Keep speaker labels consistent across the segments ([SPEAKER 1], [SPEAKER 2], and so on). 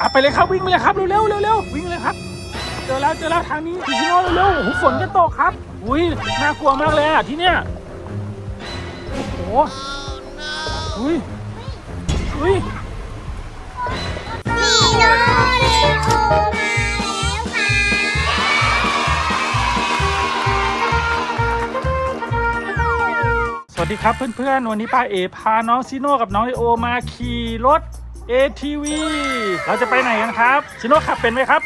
[SPEAKER 1] อะไปเลยครับวิ่งไปเลยครับเร็วเร็วเร็วเร็ววิ่งเลยครับเจอแล้วเจอแล้วทางนี้พี่ชิโน่เร็วๆโอ้โหฝนจะตกครับอุ้ยน่ากลัวมากเลยอะที่เนี้ยโอ้โหอุ้ยอุ้ยสวัสดีครับเพื่อนๆ วันนี้ป้าเอพาน้องซิโน่กับน้องเลโอมาขี่รถ ATV เราจะไปไหนกันครับซิโน่ขับเป็นไหมครับ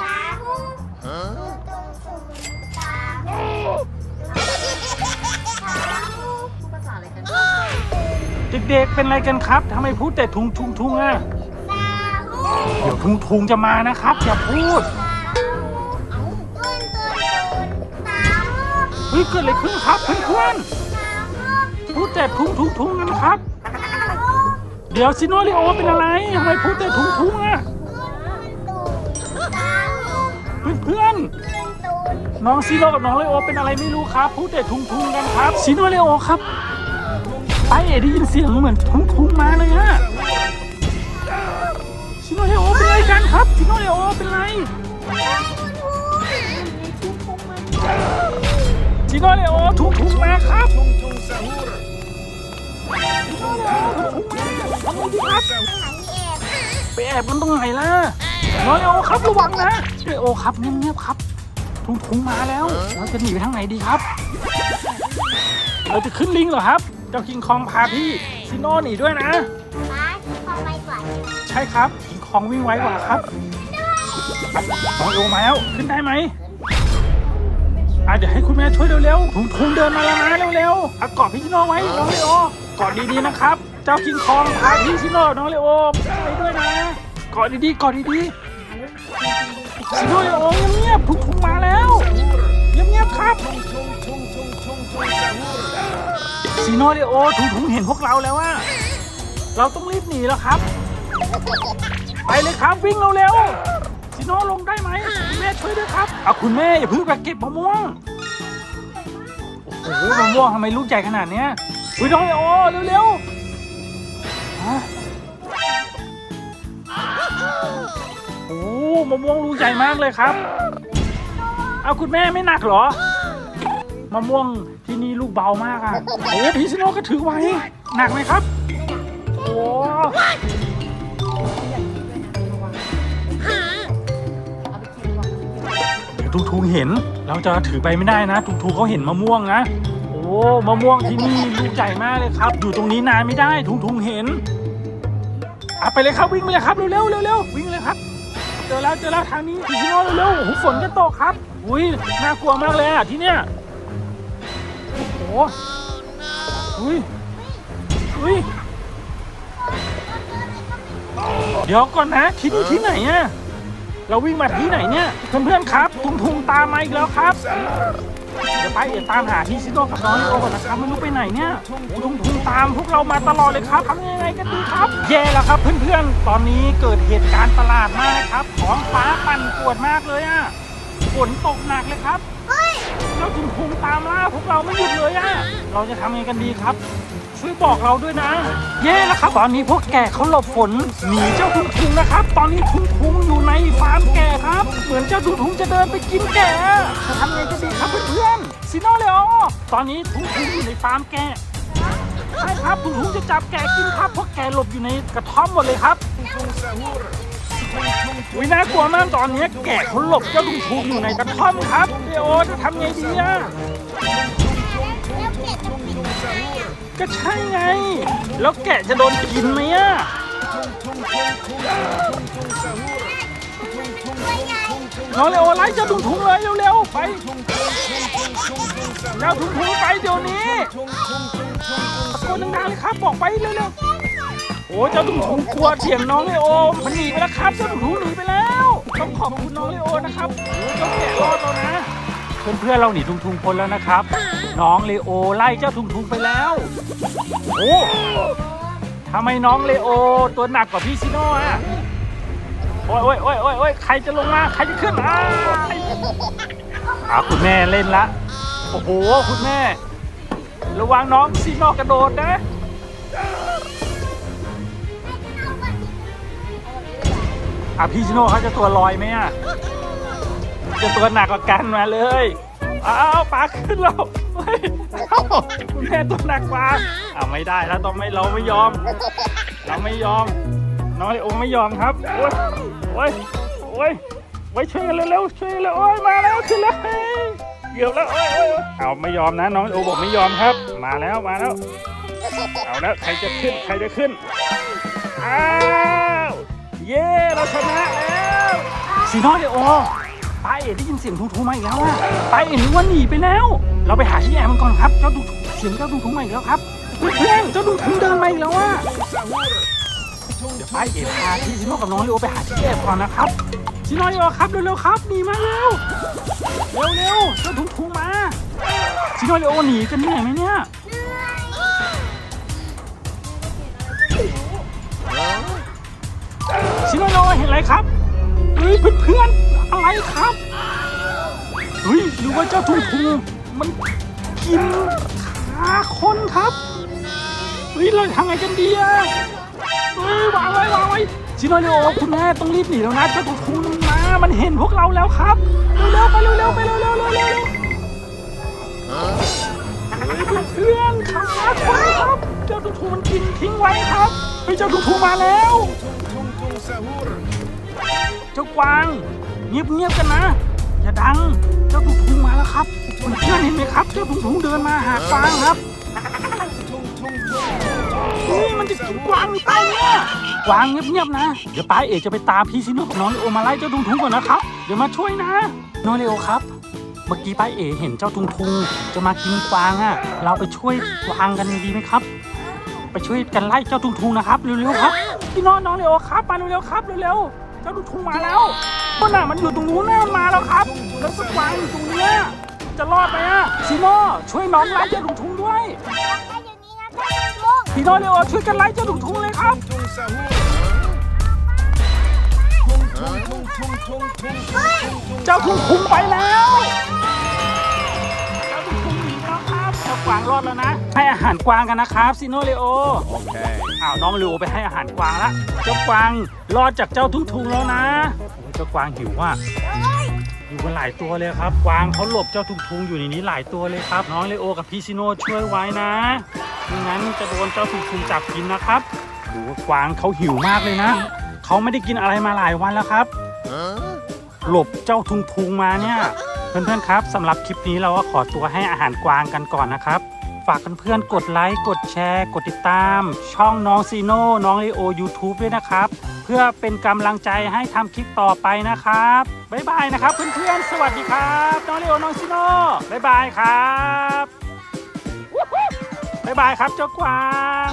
[SPEAKER 2] ตาหูตาหูภาษาอะไรกัน
[SPEAKER 1] เด็กๆเป็นอะไรกันครับทำไมพูดแต่ทุงทุงทุงอะ
[SPEAKER 2] ตาหู
[SPEAKER 1] เดี๋ยวทุงทุงจะมานะครับอย่าพูด
[SPEAKER 2] เอาตุ้นตุ้นตุ้นตาหู
[SPEAKER 1] เฮ้ยเกิดอะไรขึ้นครับเพื่อน
[SPEAKER 2] ตาหู
[SPEAKER 1] ๆพูดแต่ทุงทุงทุงกันครับ
[SPEAKER 2] ตาหู
[SPEAKER 1] เดี๋ยวซิโน่เลโอเป็นอะไรทำไมพูดแต่ทุงทุงอะเพื่อน
[SPEAKER 2] ตุ้นตุ้น
[SPEAKER 1] ๆน้องซิโน่กับน้องเลโอเป็นอะไรไม่รู้ครับ พูดแต่ทุงทุงกันครับซิโน่เลโอครับป้าเอได้ยินเสียงเหมือนทุงทุงมาเลยฮะซิโน่เลโอเป็นอะไรกันครับซิโน่เลโอเป็น อบกันตรงไหนล่ะน้องเลโอครับระวังนะเลโอครับเงียบๆครับทุงทุงมาแล้วเราจะหนีไปทางไหนดีครับ เราจะขึ้นลิงเหรอครับ เจ้าคิงคองพาพี่ซิโนหนีด้วยนะ
[SPEAKER 2] ป้าที่เขาไปก่อน
[SPEAKER 1] ใช่ครับคิงคองวิ่งไวกว่าครับน้องเลโอมาแล้วขึ้นได้ไหมอะเดี๋ยวให้คุณแม่ช่วยเร็วๆทุงทุงเดินมาแล้วนะเร็วๆอะกอดพี่ซิโนไว้น้องเลโอกอดดีๆนะครับ เจ้าคิงคองพาพี่ซิโนน้องเลโอไปด้วยนะ กอดดีๆกอดดีๆซิโนเลโอเงียบๆทุงทุงมาแล้วเงียบๆครับซีโนเดโอถุงถุงเห็นพวกเราแล้วว่าเราต้องรีบหนีแล้วครับ ไปเลยครับวิ่งเร็วๆซีโนลงได้ไหมคุณแม่ช่วยด้วยครับเอาคุณแม่อย่าเพิ่งไปเก็บมะม่วงโอ้โหมะม่วงทำไมลูกใหญ่ขนาดเนี้ยอุ้ยน้องเดโอเร็วๆ โอ้มะม่วงลูกใหญ่มากเลยครับ เอาคุณแม่ไม่หนักเหรอ มะม่วงที่นี่ลูกเบามากอะโอ้พี่ซิโนก็ถือไว้ หนักไหมครับ โอ้เดี๋ยวทูทูเห็น เราจะถือไปไม่ได้นะทูทูเขาเห็นมะม่วงนะ โอ้มะม่วงที่นี่ลูกใหญ่มากเลยครับ อยู่ตรงนี้นานไม่ได้ทูทูเห็นอะไปเลยครับวิ่งไปเลยครับเร็วเร็วเร็วเร็ววิ่งเลยครับ เจอแล้วเจอแล้วทางนี้พี่ซิโนเร็วๆโอ้โหฝนจะตกครับอุ้ยน่ากลัวมากเลยอะที่เนี้ยโอ้โหอุ้ยอุ้ยเดี๋ยวก่อนนะที่นี่ที่ไหนอะเราวิ่งมาที่ไหนเนี่ยเพื่อนๆครับทุงทุงตามมาอีกแล้วครับ ไปเดี๋ยวตามหาที่ซิโนกับน้องลิโอก่อนนะครับไม่รู้ไปไหนเนี่ยโอ้ทุงทุงตามพวกเรามาตลอดเลยครับทำยังไงกันดีครับแย่แล้วครับเพื่อนๆ ตอนนี้เกิดเหตุการณ์ประหลาดมากครับ ของฟ้าปั่นป่วนมากเลยอะฝนตกหนักเลยครับแล้วทุงทุงตามล่าพวกเราไม่หยุดเลยอะเราจะทำยังไงกันดีครับ ช่วยบอกเราด้วยนะ เย่แล้วครับตอนนี้พวกแก่เขาหลบฝนหนีเจ้าทุงทุงนะครับ ตอนนี้ทุงทุงอยู่ในฟาร์มแก่ครับ เหมือนเจ้าทุงทุงจะเดินไปกินแก่จะทำยังไงกันดีครับเพื่อนๆซิโนเลโอตอนนี้ทุงทุงอยู่ในฟาร์มแก่ใช่ครับทุงทุงจะจับแก่กินครับพราะแก่หลบอยู่ในกระท่อมหมดเลยครับ
[SPEAKER 3] Tung sahur. Tung tung
[SPEAKER 1] อุ้ยน่ากลัวมากตอนนี้แก่เขาหลบเจ้าทุงทุงอยู่ในกระท่อมครับเลโอจะทำไงดีอะ
[SPEAKER 2] ก็
[SPEAKER 1] ใช่ไง แล้วแกะจะโดนกินไหมอะน้องเลโอไล่เจ้าทุงทุงเลยเร็วๆไปเจ้า
[SPEAKER 3] sahur.
[SPEAKER 1] ทุงทุงไปเดี๋ยวนี้ตะโกนดังๆเลยครับบอกไปเร็วๆโอ้เจ้าทุงทุงกลัวเถียงน้องเลโอมันหนีไปแล้วครับเจ้าทุงทุงหนีไปแล้วต้องขอบคุณน้องเลโอนะครับโอ้เจ้าแกะรอดแล้วนะ เพื่อนๆเราหนีทุงทุงพ้นแล้วนะครับ น้องเลโอไล่เจ้าทุงทุงไปแล้วโอ้ทำไมน้องเลโอตัวหนักกว่าพี่ซิโน่อะโอ้ยโอ้ยโอ้ยโอ้ยโอ้ยใครจะลงมา ใครจะขึ้นอ้ายอ่าคุณแม่เล่นละ โอ้โห คุณแม่ ระวังน้องซีโนกระโดดนะ อะพี่ชิโน่เขาจะตัวลอยไหมอะ จะตัวหนักกว่ากันมาเลย อ้าวปลาขึ้นแล้ว เอ้าคุณแม่ตัวหนักกว่าอ่าไม่ได้แล้วต้องไม่เราไม่ยอม เราไม่ยอม น้องโอไม่ยอมครับ โอ้ยโอ้ยโอ้ยไว้ช่วยกันเร็วๆช่วยเร็วโอ้ยมาแล้วขึ้นแล้วเยเกือบแล้วโอ้ยโอ้ยเอาไม่ยอมนะ น้องโอบอกไม่ยอมครับ มาแล้วมาแล้ว เอาแล้วใครจะขึ้นใครจะขึ้น อ้าว เย้เราชนะแล้วสีน้อยเลโอ ไปเอ๋ได้ยินเสียงทุงๆมาอีกแล้วอะป้าเอ๋นึกว่าหนีไปแล้ว เราไปหาที่แอบมันก่อนครับเจ้าทุงเสียงเจ้าทุงๆมาอีกแล้วครับเพื่อนเจ้าทุงๆเดินมาอีกแล้วอะเดี๋ยวไปเอ๋พาพี่ชิโน่กับน้องเลโอไปหาที่แอบก่อนนะครับชิโน่เลโอครับเร็วๆครับหนีมาเร็วเร็วๆเจ้าทุงทุงๆมาชิโน่เลโอหนีกันเหนื่อยไหมเนี่ยชิโน่เลโอเห็นอะไรครับเฮ้ยเพื่อนๆ อะไรครับ เฮ้ย หรือว่าเจ้าทุงทุงมันกินขาคนครับ เฮ้ย เราทำไงกันดีอะเฮ้ยวางไว้วางไว้ชิโนเรโอคุณแม่ต้องรีบหนีแล้วนะเจ้าตัวคุณมันมา มันเห็นพวกเราแล้วครับเร็วๆไปเร็วๆไปเร็วๆเร็วๆเร็วๆเร็วเฮ้ยเพื่อนขาคนครับ เจ้าตัวทูมันกินทิ้งไว้ครับเฮ้ยเจ้าตัวทูมาแล้ว เจ้ากวาง เงียบๆกันนะ อย่าดัง เจ้าตัวทูมาแล้วครับเพื่อนเห็นไหมครับ เจ้าตัวทูเดินมาหากวางครับ
[SPEAKER 3] Tung tung tung.
[SPEAKER 1] เฮ้มันจะกินกวางหรือเปล่าเนี่ยกวางเงียบๆนะ เดี๋ยวป้าเอกจะไปตามพี่ซิโนกับน้องเลโอมาไล่เจ้าทุงทุงก่อนนะครับ เดี๋ยวมาช่วยนะ น้องเลโอครับ เมื่อกี้ป้าเอกเห็นเจ้าทุงทุงจะมากินกวางอะ เราไปช่วยกวางกันดีไหมครับ ไปช่วยกันไล่เจ้าทุงทุงนะครับเร็วๆครับ พี่น้องน้องเลโอครับมาเร็วๆครับเร็วๆเจ้าทุงทุงมาแล้ว ต้นน่ะมันอยู่ตรงนู้นน่ะมาแล้วครับ แล้วกวางอยู่ตรงเนี้ยจะรอดไหมอะซิโนช่วยน้องไล่เจ้าทุงทุงด้วยพี่น้องเลโอช่วยกันไล่เจ้าทุงทุงเลยครับเจ้าทุงทุงไปแล้วเจ้าทุงทุงหนีแล้วครับเจ้ากวางรอดแล้วนะ ให้อาหารกวางกันนะครับซิโนเลโอ
[SPEAKER 3] Okay.
[SPEAKER 1] อ้าวน้องเลโอไปให้อาหารกวางละเจ้ากวางรอดจากเจ้าทุงทุงแล้วนะโอ้ยเจ้ากวางหิวว่ะอยู่กันหลายตัวเลยครับ กวางเขาหลบเจ้าทุงทุงอยู่ในนี้หลายตัวเลยครับ น้องเลโอกับพี่ซิโนช่วยไว้นะไม่งั้นจะโดนเจ้าทุงทุงจับกินนะครับดูว่ากวางเขาหิวมากเลยนะเขาไม่ได้กินอะไรมาหลายวันแล้วครับหลบเจ้าทุงทุงมาเนี่ยเพื่อนๆครับสำหรับคลิปนี้เราก็ขอตัวให้อาหารกวางกันก่อนนะครับ ฝากเพื่อนๆกดไลค์กดแชร์ กดติดตาม ช่องน้องซีโน่น้องลีโอ YouTube ด้วยนะครับ เพื่อเป็นกำลังใจให้ทำคลิปต่อไปนะครับบ๊ายบายนะครับ เพื่อนๆ สวัสดีครับ น้องลีโอน้องซีโน่บ๊ายบายครับบ๊ายบายครับเจ้ากวาง